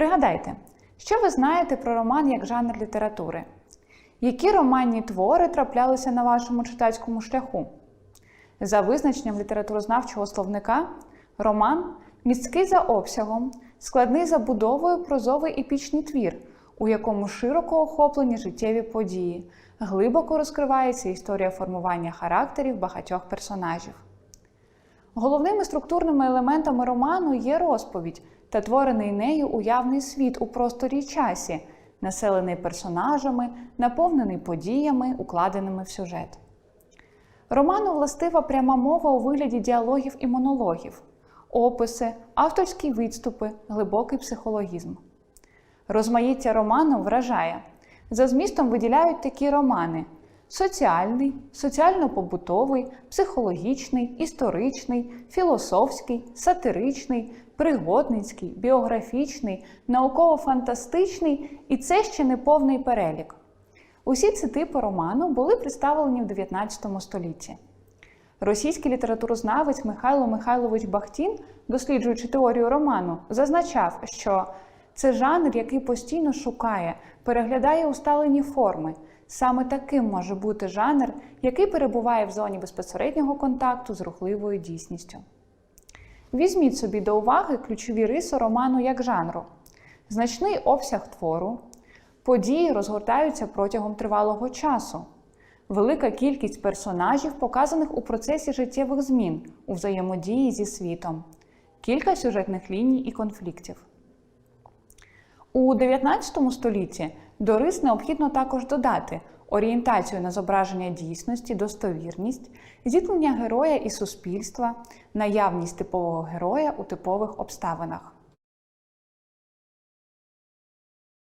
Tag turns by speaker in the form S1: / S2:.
S1: Пригадайте, що ви знаєте про роман як жанр літератури? Які романні твори траплялися на вашому читацькому шляху? За визначенням літературознавчого словника, роман міський за обсягом, складний за будовою прозовий епічний твір, у якому широко охоплені життєві події, глибоко розкривається історія формування характерів багатьох персонажів. Головними структурними елементами роману є розповідь та творений нею уявний світ у просторі часі, населений персонажами, наповнений подіями, укладеними в сюжет. Роману властива пряма мова у вигляді діалогів і монологів, описи, авторські відступи, глибокий психологізм. Розмаїття роману вражає. За змістом виділяють такі романи: соціальний, соціально-побутовий, психологічний, історичний, філософський, сатиричний, пригодницький, біографічний, науково-фантастичний і це ще не повний перелік. Усі ці типи роману були представлені в 19 столітті. Російський літературознавець Михайло Михайлович Бахтін, досліджуючи теорію роману, зазначав, що це жанр, який постійно шукає, переглядає усталені форми. Саме таким може бути жанр, який перебуває в зоні безпосереднього контакту з рухливою дійсністю. Візьміть собі до уваги ключові риси роману як жанру: значний обсяг твору, події розгортаються протягом тривалого часу, велика кількість персонажів, показаних у процесі життєвих змін у взаємодії зі світом, кілька сюжетних ліній і конфліктів. У 19 столітті до рис необхідно також додати орієнтацію на зображення дійсності, достовірність, зіткнення героя і суспільства, наявність типового героя у типових обставинах.